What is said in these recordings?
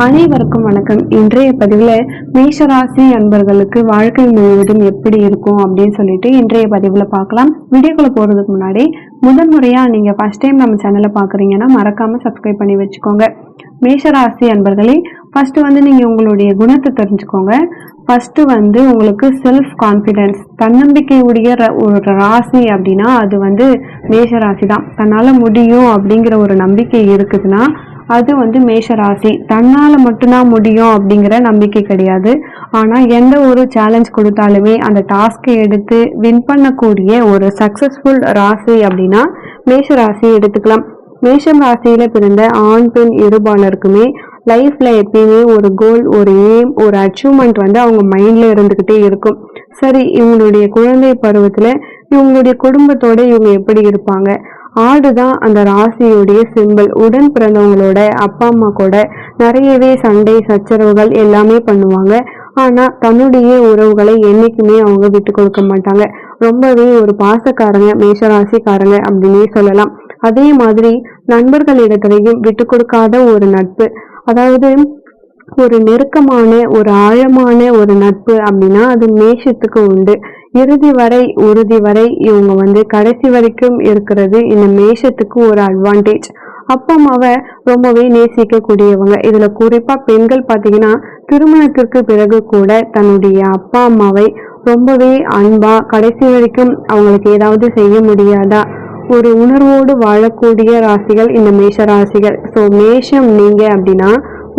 அனைவருக்கும் வணக்கம். இன்றைய பதிவில் மேஷராசி அன்பர்களுக்கு வாழ்க்கை முழுவதும் எப்படி இருக்கும் அப்படின்னு சொல்லிட்டு இன்றைய பதிவில் பார்க்கலாம். வீடியோக்குள்ள போகிறதுக்கு முன்னாடி முதன் முறையாக நீங்கள் ஃபர்ஸ்ட் டைம் நம்ம சேனலை பார்க்குறீங்கன்னா மறக்காமல் சப்ஸ்கிரைப் பண்ணி வச்சுக்கோங்க. மேஷராசி அன்பர்களே ஃபஸ்ட்டு வந்து நீங்கள் உங்களுடைய குணத்தை தெரிஞ்சுக்கோங்க. ஃபஸ்ட்டு வந்து உங்களுக்கு செல்ஃப் கான்ஃபிடென்ஸ் தன்னம்பிக்கை உடைய ர- ஒரு ராசி அப்படின்னா அது வந்து மேஷ ராசி தான். தன்னால் முடியும் அப்படிங்கிற ஒரு நம்பிக்கை இருக்குதுன்னா அது வந்து மேஷ ராசி. தன்னால் மட்டும்தான் முடியும் அப்படிங்கிற நம்பிக்கை கிடையாது. ஆனால் எந்த ஒரு சேலஞ்ச் கொடுத்தாலுமே அந்த டாஸ்கை எடுத்து வின் பண்ணக்கூடிய ஒரு சக்ஸஸ்ஃபுல் ராசி அப்படின்னா மேஷ ராசி எடுத்துக்கலாம். மேஷம் ராசியில் பிறந்த ஆண் பெண் இருபாலருக்குமே லைஃப்பில் எப்பயுமே ஒரு கோல் ஒரு எய்ம் ஒரு அச்சீவ்மெண்ட் வந்து அவங்க மைண்டில் இருந்துக்கிட்டே இருக்கும். சரி இவங்களுடைய குழந்தை பருவத்தில் இவங்களுடைய குடும்பத்தோடு இவங்க எப்படி இருப்பாங்க? ஆடு தான் அந்த ராசியுடைய சிம்பிள் உடன் பிறந்தவங்களோட அப்பா அம்மா கூட நிறையவே சண்டை சச்சரவுகள் எல்லாமே பண்ணுவாங்க. ஆனா தன்னுடைய உறவுகளை என்னைக்குமே அவங்க விட்டு கொடுக்க மாட்டாங்க. ரொம்பவே ஒரு பாசக்காரங்க மேஷராசிக்காரங்க அப்படின்னே சொல்லலாம். அதே மாதிரி நண்பர்களிடத்திலையும் விட்டு கொடுக்காத ஒரு நட்பு. அதாவது ஒரு நெருக்கமான ஒரு ஆழமான ஒரு நட்பு அப்படின்னா அது மேஷத்துக்கு உண்டு. இறுதி வரை உறுதி வரை இவங்க வந்து கடைசி வரைக்கும் இருக்கிறது இந்த மேஷத்துக்கு ஒரு அட்வான்டேஜ் அப்பா அம்மாவை ரொம்பவே நேசிக்கக்கூடியவங்க. இதுல குறிப்பா பெண்கள் பாத்தீங்கன்னா திருமணத்திற்கு பிறகு கூட தன்னுடைய அப்பா அம்மாவை ரொம்பவே அன்பா கடைசி வரைக்கும் அவங்களுக்கு ஏதாவது செய்ய முடியாதா ஒரு உணர்வோடு வாழக்கூடிய ராசிகள் இந்த மேஷ ராசிகள். ஸோ மேஷம் நீங்க அப்படின்னா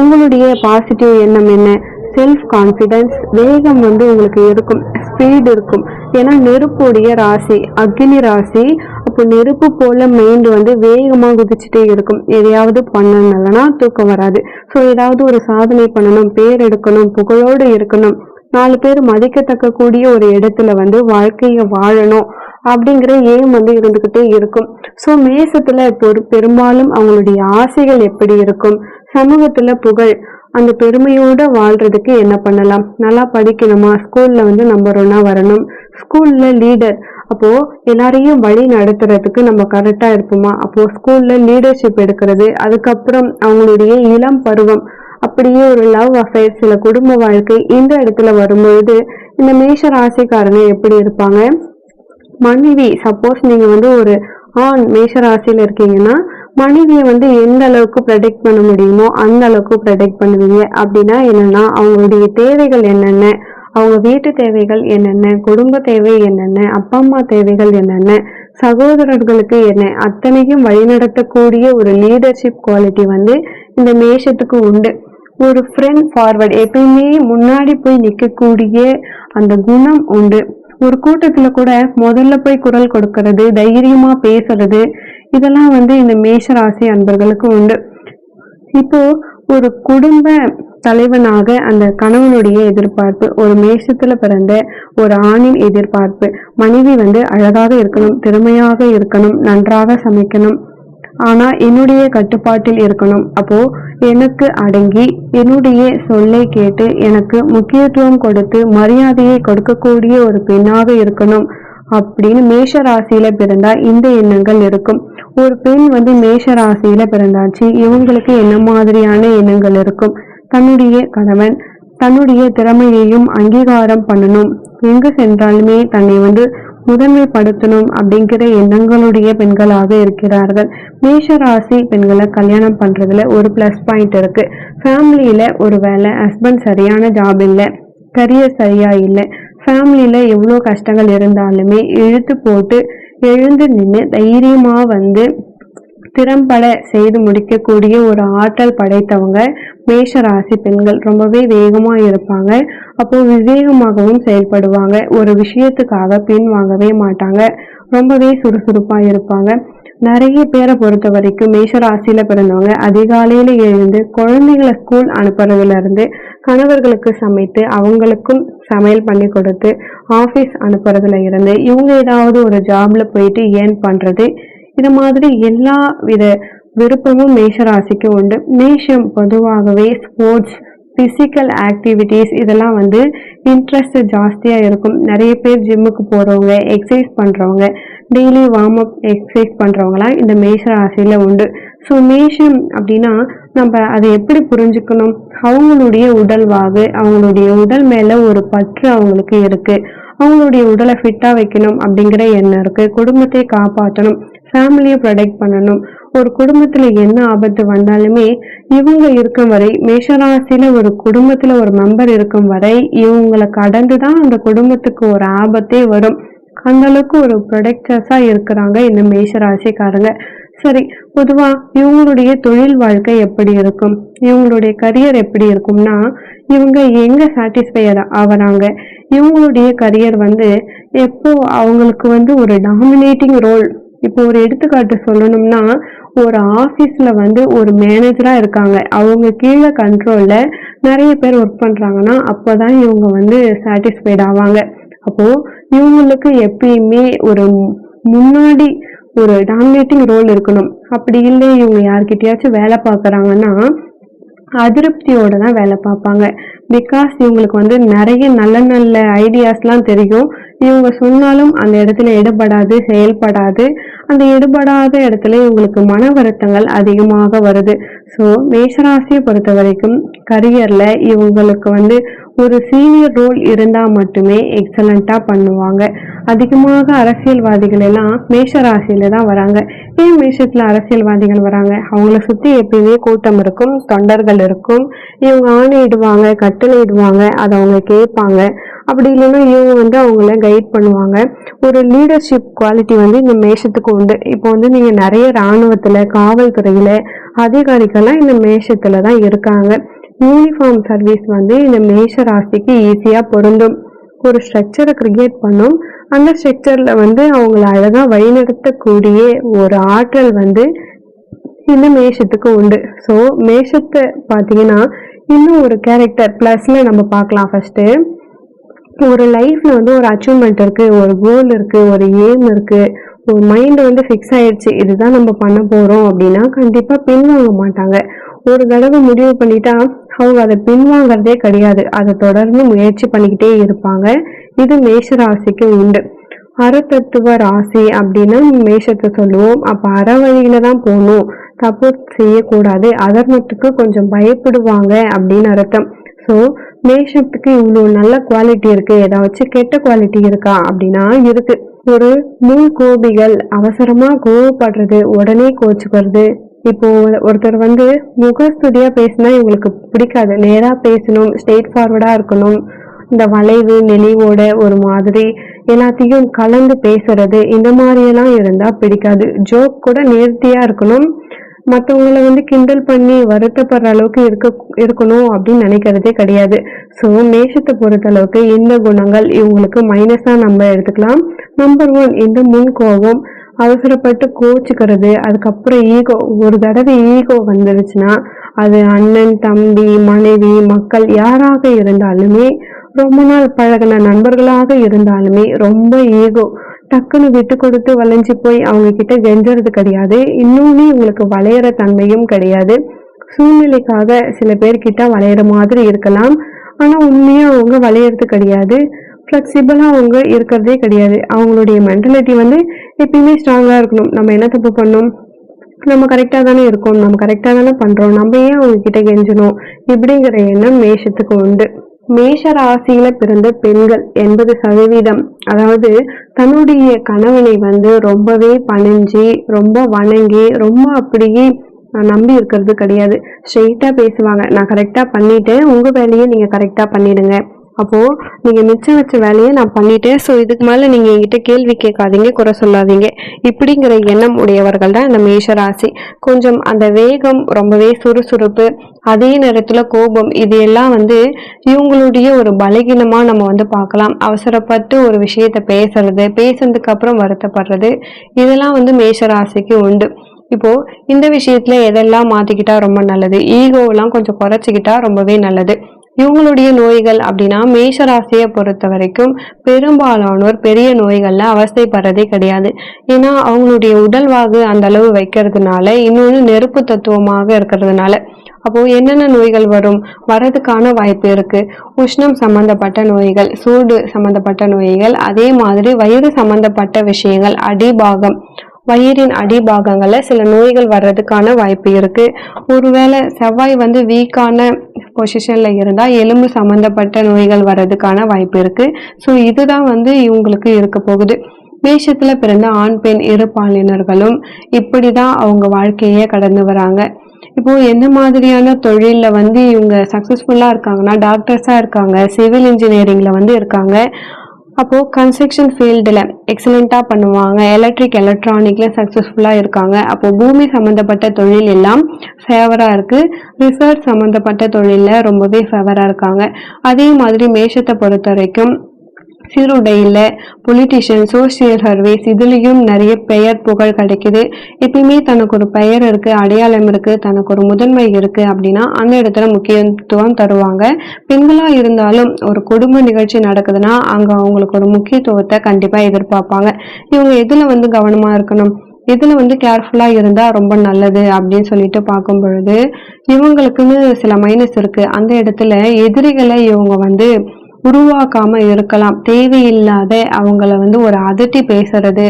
உங்களுடைய பாசிட்டிவ் எண்ணம் என்ன? செல்ஃப் கான்ஃபிடன்ஸ் வேகம் வந்து உங்களுக்கு இருக்கும். ஸ்பீடு இருக்கும். ஏன்னா நெருப்புடைய ராசி அக்னி ராசி அப்போ நெருப்பு போல மைண்டு வந்து வேகமாக குதிச்சுட்டே இருக்கும். எதையாவது பண்ணணும்னா தூக்கம் வராது. ஸோ ஏதாவது ஒரு சாதனை பண்ணணும் பேர் எடுக்கணும் புகழோடு இருக்கணும். நாலு பேர் மதிக்கத்தக்க கூடிய ஒரு இடத்துல வந்து வாழ்க்கையை வாழணும் அப்படிங்கிற ஏம் வந்து இருந்துக்கிட்டே இருக்கும். ஸோ மேசத்துல பெரு பெரும்பாலும் அவங்களுடைய ஆசைகள் எப்படி இருக்கும்? சமூகத்துல புகழ். அந்த பெருமையோட வாழ்றதுக்கு என்ன பண்ணலாம்? நல்லா படிக்கணுமா? ஸ்கூல்ல வந்து நம்பர் ஒன்னா வரணும். ஸ்கூல்ல லீடர் அப்போ எல்லாரையும் வழி நடத்துறதுக்கு நம்ம கரெக்டா இருப்போமா? அப்போ ஸ்கூல்ல லீடர்ஷிப் எடுக்கிறது அதுக்கப்புறம் அவங்களுடைய இளம் பருவம். அப்படியே ஒரு லவ் அஃபேர் சில குடும்ப வாழ்க்கை இந்த இடத்துல வரும்பொழுது இந்த மேஷ ராசிக்காரங்க எப்படி இருப்பாங்க? மனைவி சப்போஸ் நீங்க வந்து ஒரு ஆண் மேஷ ராசியில இருக்கீங்கன்னா மனைவியை வந்து எந்த அளவுக்கு ப்ரொடெக்ட் பண்ண முடியுமோ அந்த அளவுக்கு ப்ரொடெக்ட் பண்ணுவீங்க. அப்படின்னா என்னன்னா அவங்களுடைய தேவைகள் என்னென்ன அவங்க வீட்டு தேவைகள் என்னென்ன குடும்ப தேவை என்னென்ன அப்பா அம்மா தேவைகள் என்னென்ன சகோதரர்களுக்கு என்ன அத்தனையும் வழிநடத்தக்கூடிய ஒரு லீடர்ஷிப் குவாலிட்டி வந்து இந்த மேஷத்துக்கு உண்டு. ஒரு ஃப்ரெண்ட் ஃபார்வர்ட் எப்பயுமே முன்னாடி போய் நிற்கக்கூடிய அந்த குணம் உண்டு. ஒரு கூட்டத்துல கூட முதல்ல போய் குரல் கொடுக்கறது தைரியமா பேசுறது இதெல்லாம் வந்து இந்த மேஷ ராசி அன்பர்களுக்கு உண்டு. இப்போ ஒரு குடும்ப தலைவனாக அந்த கணவனுடைய எதிர்பார்ப்பு ஒரு மேஷத்துல பிறந்த ஒரு ஆணின் எதிர்பார்ப்பு மனைவி வந்து அழகாக இருக்கணும் திறமையாக இருக்கணும் நன்றாக சமைக்கணும். ஆனா என்னுடைய கட்டுப்பாட்டில் இருக்கணும். அப்போ எனக்கு அடங்கி என்னுடைய சொல்லை கேட்டு எனக்கு முக்கியத்துவம் கொடுத்து மரியாதையை கொடுக்கக்கூடிய ஒரு பெண்ணாக இருக்கணும். அப்படின்னு மேஷ ராசியில பிறந்தா இந்த எண்ணங்கள் இருக்கும். ஒரு பெண் வந்து மேஷ ராசியில பிறந்தாச்சு இவங்களுக்கு என்ன மாதிரியான எண்ணங்கள் இருக்கும்? தன்னுடைய கணவன் தன்னுடைய திறமையையும் அங்கீகாரம் பண்ணணும். எங்கு சென்றாலுமே தன்னை வந்து முதன்மைப்படுத்தணும் அப்படிங்கிற எண்ணங்களுடைய பெண்களாக இருக்கிறார்கள். மேஷ ராசி பெண்களை கல்யாணம் பண்றதுல ஒரு ப்ளஸ் பாயிண்ட் இருக்கு. ஃபேமிலியில ஒரு வேலை ஹஸ்பண்ட் சரியான ஜாப் இல்லை கரியர் சரியா இல்லை ஃபேமிலியில் எவ்வளோ கஷ்டங்கள் இருந்தாலுமே இழுத்து போட்டு எழுந்து நின்று தைரியமாக வந்து திறம்பட செய்து முடிக்கக்கூடிய ஒரு ஆற்றல் படைத்தவங்க மேஷ ராசி பெண்கள். ரொம்பவே வேகமாக இருப்பாங்க. அப்போ விவேகமாகவும் செயல்படுவாங்க. ஒரு விஷயத்துக்காக பின் வாங்கவே மாட்டாங்க. ரொம்பவே சுறுசுறுப்பாக இருப்பாங்க. நிறைய பேரை பொறுத்த வரைக்கும் மேஷராசியில பிறந்தவங்க அதிகாலையில எழுந்து குழந்தைங்களை ஸ்கூல் அனுப்புறதுல இருந்து கணவர்களுக்கு சமைத்து அவங்களுக்கும் சமையல் பண்ணி கொடுத்து ஆபீஸ் அனுப்புறதுல இருந்து இவங்க ஏதாவது ஒரு ஜாப்ல போயிட்டு ஏர்ன் பண்றது இது மாதிரி எல்லா வித விருப்பமும் மேஷராசிக்கு உண்டு. மேஷம் பொதுவாகவே ஸ்போர்ட்ஸ் ஃபிசிக்கல் ஆக்டிவிட்டீஸ் இதெல்லாம் வந்து இன்ட்ரெஸ்ட் ஜாஸ்தியாக இருக்கும். நிறைய பேர் ஜிம்முக்கு போகிறவங்க எக்ஸசைஸ் பண்ணுறவங்க டெய்லி வார்ம் அப் எக்ஸசைஸ் பண்ணுறவங்களாம் இந்த மேஷ ராசியில் உண்டு. ஸோ மேஷம் அப்படின்னா நம்ம அதை எப்படி புரிஞ்சுக்கணும்? அவங்களுடைய உடல்வாகு அவங்களுடைய உடல் மேலே ஒரு பற்று அவங்களுக்கு இருக்குது அவங்களுடைய உடலை ஃபிட்டாக வைக்கணும் அப்படிங்கிற எண்ணம் இருக்குது குடும்பத்தை காப்பாற்றணும் ஃபேமிலியை ப்ரொடெக்ட் பண்ணணும். ஒரு குடும்பத்தில் என்ன ஆபத்து வந்தாலுமே இவங்க இருக்கும் வரை மேஷராசியில் ஒரு குடும்பத்தில் ஒரு மெம்பர் இருக்கும் வரை இவங்களை கடந்து தான் அந்த குடும்பத்துக்கு ஒரு ஆபத்தே வரும். அந்த அளவுக்கு ஒரு ப்ரொடக்டர்ஸா இருக்கிறாங்க இந்த மேஷராசிக்காரங்க. சரி பொதுவாக இவங்களுடைய தொழில் வாழ்க்கை எப்படி இருக்கும்? இவங்களுடைய கரியர் எப்படி இருக்கும்னா இவங்க எங்கே சாட்டிஸ்ஃபை ஆகிறாங்க? இவங்களுடைய கரியர் வந்து எப்போ அவங்களுக்கு வந்து ஒரு டாமினேட்டிங் ரோல் இப்போ ஒரு எடுத்துக்காட்டு சொல்லணும்னா ஒரு ஆஃபீஸில் வந்து ஒரு மேனேஜராக இருக்காங்க. அவங்க கீழே கண்ட்ரோலில் நிறைய பேர் ஒர்க் பண்ணுறாங்கன்னா அப்போ தான் இவங்க வந்து சாட்டிஸ்ஃபைட் ஆவாங்க. அப்போது இவங்களுக்கு எப்பயுமே ஒரு முன்னாடி ஒரு டாமினேட்டிங் ரோல் இருக்கணும். அப்படி இல்லை இவங்க யார்கிட்டயாச்சும் வேலை பார்க்குறாங்கன்னா அதிருப்தியோட தான் வேலை பார்ப்பாங்க. பிகாஸ் இவங்களுக்கு வந்து நிறைய நல்ல நல்ல ஐடியாஸ்லாம் தெரியும். இவங்க சொன்னாலும் அந்த இடத்துல இடப்படாது செயல்படாது. அந்த எடுபடாத இடத்துல இவங்களுக்கு மன வருத்தங்கள் அதிகமாக வருது. ஸோ மேஷராசியை பொறுத்த வரைக்கும் கரியரில் இவங்களுக்கு வந்து ஒரு சீனியர் ரோல் இருந்தால் மட்டுமே எக்ஸலண்ட்டாக பண்ணுவாங்க. அதிகமாக அரசியல்வாதிகள் எல்லாம் மேஷ ராசியில தான் வராங்க. ஏன் மேஷத்தில் அரசியல்வாதிகள் வராங்க? அவங்கள சுற்றி எப்பயுமே கூட்டம் இருக்கும் தொண்டர்கள் இருக்கும். இவங்க ஆணையிடுவாங்க கட்டளையிடுவாங்க அதை அவங்க கேட்பாங்க. அப்படி இல்லைன்னா இவங்க வந்து அவங்கள கைட் பண்ணுவாங்க. ஒரு லீடர்ஷிப் குவாலிட்டி வந்து இந்த மேஷத்துக்கு உண்டு. இப்போ வந்து நீங்கள் நிறைய இராணுவத்தில் காவல்துறையில் அதிகாரிகள்லாம் இந்த மேஷத்தில் தான் இருக்காங்க. யூனிஃபார்ம் சர்வீஸ் வந்து இந்த மேஷ ராசிக்கு ஈஸியாக பொருந்தும். ஒரு ஸ்ட்ரக்சரை கிரியேட் பண்ணும். அந்த ஸ்ட்ரக்சரில் வந்து அவங்கள அழகாக வழிநடத்தக்கூடிய ஒரு ஆற்றல் வந்து இந்த மேஷத்துக்கு உண்டு. ஸோ மேஷத்தை பார்த்தீங்கன்னா இன்னும் ஒரு கேரக்டர் ப்ளஸில் நம்ம பார்க்கலாம் ஃபஸ்ட்டு ஒரு லைஃப்ல வந்து ஒரு அச்சீவ்மெண்ட் இருக்கு ஒரு கோல் இருக்கு ஒரு எய்ம் இருக்கு ஒரு மைண்ட் வந்து ஃபிக்ஸ் ஆயிடுச்சு இதுதான் நம்ம பண்ண போறோம் அப்படின்னா கண்டிப்பா பின்வாங்க மாட்டாங்க. ஒரு தடவை முடிவு பண்ணிட்டா அவங்க அதை பின்வாங்கறதே கிடையாது. அதை தொடர்ந்து முயற்சி பண்ணிக்கிட்டே இருப்பாங்க. இது மேஷ ராசிக்கு உண்டு. அறத்தத்துவ ராசி அப்படின்னா மேஷத்தை சொல்லுவோம். அப்ப அற வழியில தான் போகணும். தப்பு செய்யக்கூடாது. அதர்மத்துக்கு கொஞ்சம் பயப்படுவாங்க அப்படின்னு அர்த்தம். ஸோ மேஷத்துக்கு இவ்வளோ நல்ல குவாலிட்டி இருக்கு. ஏதாச்சும் கெட்ட குவாலிட்டி இருக்கா? அப்படின்னா இருக்கு. ஒரு நூல் கோபிகள் அவசரமா கோவப்படுறது உடனே கோச்சுக்கிறது. இப்போ ஒருத்தர் வந்து முகஸ்துதியா பேசினா இவங்களுக்கு பிடிக்காது. நேரா பேசணும் ஸ்ட்ரெயிட் ஃபார்வர்டா இருக்கணும். இந்த வளைவு நெளிவோட ஒரு மாதிரி எல்லாத்தையும் கலந்து பேசுறது இந்த மாதிரியெல்லாம் இருந்தா பிடிக்காது. ஜோக் கூட நேர்த்தியா இருக்கணும். மற்றவங்களை வந்து கிண்டல் பண்ணி வருத்தப்படுற அளவுக்கு இருக்க இருக்கணும் அப்படின்னு நினைக்கிறதே கிடையாது. ஸோ மேஷத்தை பொறுத்த அளவுக்கு இந்த குணங்கள் இவங்களுக்கு மைனஸாக நம்ம எடுத்துக்கலாம். நம்பர் ஒன் இந்த முன் கோபம். அவசரப்பட்டு கோச்சிக்கிறது. அதுக்கப்புறம் ஈகோ ஒரு தடவை ஈகோ வந்துருச்சுன்னா அது அண்ணன் தம்பி மனைவி மக்கள் யாராக இருந்தாலுமே ரொம்ப நாள் பழகின நண்பர்களாக இருந்தாலுமே ரொம்ப ஈகோ டக்குன்னு விட்டு கொடுத்து வளைஞ்சு போய் அவங்க கிட்ட கெஞ்சுறது கிடையாது. இன்னொன்னு இவங்களுக்கு வளையிற தன்மையும் கிடையாது. சூழ்நிலைக்காக சில பேர்கிட்ட வளையிற மாதிரி இருக்கலாம். ஆனா உண்மையா அவங்க வளையறது கிடையாது. ஃப்ளெக்சிபிளாக அவங்க இருக்கிறதே கிடையாது. அவங்களுடைய மென்டாலிட்டி வந்து எப்பயுமே ஸ்ட்ராங்காக இருக்கணும். நம்ம என்ன தப்பு பண்ணோம்? நம்ம கரெக்டாக தானே இருக்கோம். நம்ம கரெக்டாக தானே பண்ணுறோம் நம்ம ஏன் அவங்க கிட்ட கெஞ்சணும் இப்படிங்கிற எண்ணம் மேஷத்துக்கு உண்டு. மேஷ ராசியில பிறந்த பெண்கள் எண்பது சதவீதம். அதாவது தன்னுடைய கணவனை வந்து ரொம்பவே பணிஞ்சு ரொம்ப வணங்கி ரொம்ப அப்படியே நம்பி இருக்கிறது கிடையாது. ஸ்ட்ரெயிட்டாக பேசுவாங்க. நான் கரெக்டாக பண்ணிட்டேன். உங்கள் வேலையை நீங்கள் கரெக்டாக பண்ணிடுங்க. அப்போது நீங்கள் மிச்சம் வச்ச வேலையை நான் பண்ணிட்டேன். ஸோ இதுக்கு மேலே நீங்கள் என்கிட்ட கேள்வி கேட்காதீங்க குறை சொல்லாதீங்க. இப்படிங்கிற எண்ணம் உடையவர்கள் தான் இந்த மேஷராசி. கொஞ்சம் அந்த வேகம் ரொம்பவே சுறுசுறுப்பு அதே நேரத்தில் கோபம் இது எல்லாம் வந்து இவங்களுடைய ஒரு பலகீனமாக நம்ம வந்து பார்க்கலாம். அவசரப்பட்டு ஒரு விஷயத்தை பேசுறது பேசுனதுக்கு அப்புறம் வருத்தப்படுறது இதெல்லாம் வந்து மேஷராசிக்கு உண்டு. இப்போ இந்த விஷயத்துல எதெல்லாம் மாத்திக்கிட்டா ரொம்ப நல்லது? ஈகோவெல்லாம் கொஞ்சம் குறைச்சிக்கிட்டா ரொம்பவே நல்லது. இவங்களுடைய நோய்கள் அப்படின்னா மேஷராசியை பொறுத்த வரைக்கும் பெரும்பாலானோர் பெரிய நோய்கள்ல அவஸ்தைப்படுறதே கிடையாது. ஏன்னா அவங்களுடைய உடல்வாகு அந்த அளவு வைக்கிறதுனால இன்னொன்று நெருப்பு தத்துவமாக இருக்கிறதுனால. அப்போ என்னென்ன நோய்கள் வரும்? வரதுக்கான வாய்ப்பு இருக்கு. உஷ்ணம் சம்பந்தப்பட்ட நோய்கள் சூடு சம்பந்தப்பட்ட நோய்கள் அதே மாதிரி வயிறு சம்பந்தப்பட்ட விஷயங்கள் அடிபாகம் வயிறின் அடிபாகங்களில் சில நோய்கள் வர்றதுக்கான வாய்ப்பு இருக்குது ஒருவேளை செவ்வாய் வந்து வீக்கான பொசிஷனில் இருந்தால் எலும்பு சம்மந்தப்பட்ட நோய்கள் வர்றதுக்கான வாய்ப்பு இருக்குது ஸோ இதுதான் வந்து இவங்களுக்கு இருக்க போகுது. மேஷத்தில் பிறந்த ஆண் பெண் இரு பாலினர்களும் இப்படிதான் அவங்க வாழ்க்கையே கடந்து வராங்க. இப்போது எந்த மாதிரியான தொழிலில் வந்து இவங்க சக்ஸஸ்ஃபுல்லாக இருக்காங்கன்னா டாக்டர்ஸாக இருக்காங்க சிவில் இன்ஜினியரிங்கில் வந்து இருக்காங்க. அப்போ கன்ஸ்ட்ரக்ஷன் ஃபீல்டில் எக்ஸலண்ட்டாக பண்ணுவாங்க. எலக்ட்ரிக் எலக்ட்ரானிக்கில் சக்ஸஸ்ஃபுல்லாக இருக்காங்க. அப்போ பூமி சம்மந்தப்பட்ட தொழில் எல்லாம் ஃபேவராக இருக்குது ரிசர்ச் சம்மந்தப்பட்ட தொழிலில் ரொம்பவே ஃபேவராக இருக்காங்க. அதே மாதிரி மேஷத்தை பொறுத்த வரைக்கும் சீருடையில் பொலிட்டிஷியன் சோசியல் சர்வீஸ் இதுலேயும் நிறைய பெயர் புகழ் கிடைக்குது. எப்பயுமே தனக்கு ஒரு பெயர் இருக்குது அடையாளம் இருக்குது தனக்கு ஒரு முதன்மை இருக்குது அப்படின்னா அந்த இடத்துல முக்கியத்துவம் தருவாங்க. பெண்களாக இருந்தாலும் ஒரு குடும்ப நிகழ்ச்சி நடக்குதுன்னா அங்கே அவங்களுக்கு ஒரு முக்கியத்துவத்தை கண்டிப்பாக எதிர்பார்ப்பாங்க. இவங்க எதில் வந்து கவனமாக இருக்கணும்? இதில் வந்து கேர்ஃபுல்லாக இருந்தால் ரொம்ப நல்லது அப்படின்னு சொல்லிட்டு பார்க்கும் பொழுது இவங்களுக்குன்னு சில மைனஸ் இருக்குது அந்த இடத்துல எதிரிகளை இவங்க வந்து உருவாக்காம இருக்கலாம். தேவையில்லாத அவங்கள வந்து ஒரு அதட்டி பேசுறது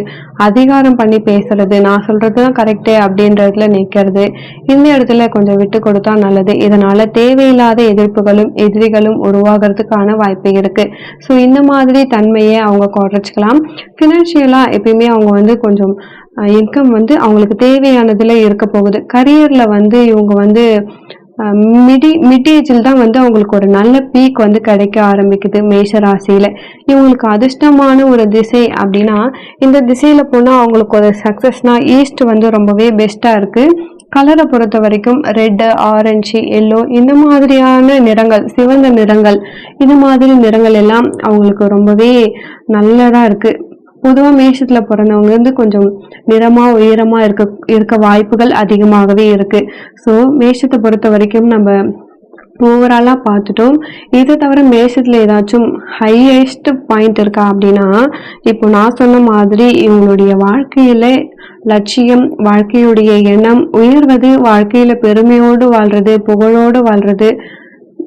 அதிகாரம் பண்ணி பேசுறது நான் சொல்றது தான் கரெக்டு அப்படின்றதுல நிற்கிறது இந்த இடத்துல கொஞ்சம் விட்டு கொடுத்தா நல்லது. இதனால தேவையில்லாத எதிர்ப்புகளும் எதிரிகளும் உருவாகிறதுக்கான வாய்ப்பு இருக்கு. ஸோ இந்த மாதிரி தன்மையை அவங்க குறைச்சிக்கலாம். ஃபினான்ஷியலாக எப்பயுமே அவங்க வந்து கொஞ்சம் இன்கம் வந்து அவங்களுக்கு தேவையானதுல இருக்க போகுது. கரியர்ல வந்து இவங்க வந்து மிடி மிட்டேஜில் தான் வந்து அவங்களுக்கு ஒரு நல்ல பீக் வந்து கிடைக்க ஆரம்பிக்குது மேஷ ராசியில். இவங்களுக்கு அதிர்ஷ்டமான ஒரு திசை அப்படின்னா இந்த திசையில் போனால் அவங்களுக்கு ஒரு சக்ஸஸ்னால் ஈஸ்ட் வந்து ரொம்பவே பெஸ்ட்டாக இருக்குது கலரை பொறுத்த வரைக்கும் ரெட்டு ஆரஞ்சு எல்லோ இந்த மாதிரியான நிறங்கள் சிவந்த நிறங்கள் இந்த மாதிரி நிறங்கள் எல்லாம் அவங்களுக்கு ரொம்பவே நல்லதாக இருக்குது பொதுவாக மேஷத்தில் பிறந்தவங்க வந்து கொஞ்சம் நிறமாக உயரமாக இருக்க இருக்க வாய்ப்புகள் அதிகமாகவே இருக்குது ஸோ மேஷத்தை பொறுத்த வரைக்கும் நம்ம ஓவராலாக பார்த்துட்டோம். இதை தவிர மேஷத்தில் ஏதாச்சும் ஹையஸ்ட் பாயிண்ட் இருக்கா அப்படின்னா இப்போ நான் சொன்ன மாதிரி இவங்களுடைய வாழ்க்கையில் லட்சியம் வாழ்க்கையுடைய எண்ணம் உயர்வது வாழ்க்கையில் பெருமையோடு வாழ்றது புகழோடு வாழ்றது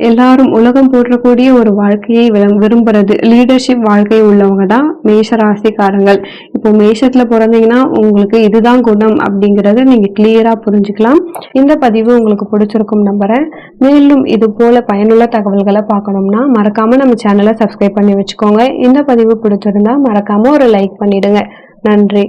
எல்லாரும் உலகம் போற்றக்கூடிய ஒரு வாழ்க்கையை விரும்புறது. லீடர்ஷிப் வாழ்க்கை உள்ளவங்க தான் மேஷ ராசிக்காரங்கள். இப்போ மேஷத்துல பிறந்தீங்கன்னா உங்களுக்கு இதுதான் குணம் அப்படிங்கிறத நீங்க கிளியரா புரிஞ்சுக்கலாம். இந்த பதிவு உங்களுக்கு பிடிச்சிருக்கும் நம்புறேன் மேலும் இது போல பயனுள்ள தகவல்களை பார்க்கணும்னா மறக்காம நம்ம சேனலை சப்ஸ்கிரைப் பண்ணி வச்சுக்கோங்க. இந்த பதிவு பிடிச்சிருந்தா மறக்காம ஒரு லைக் பண்ணிடுங்க. நன்றி.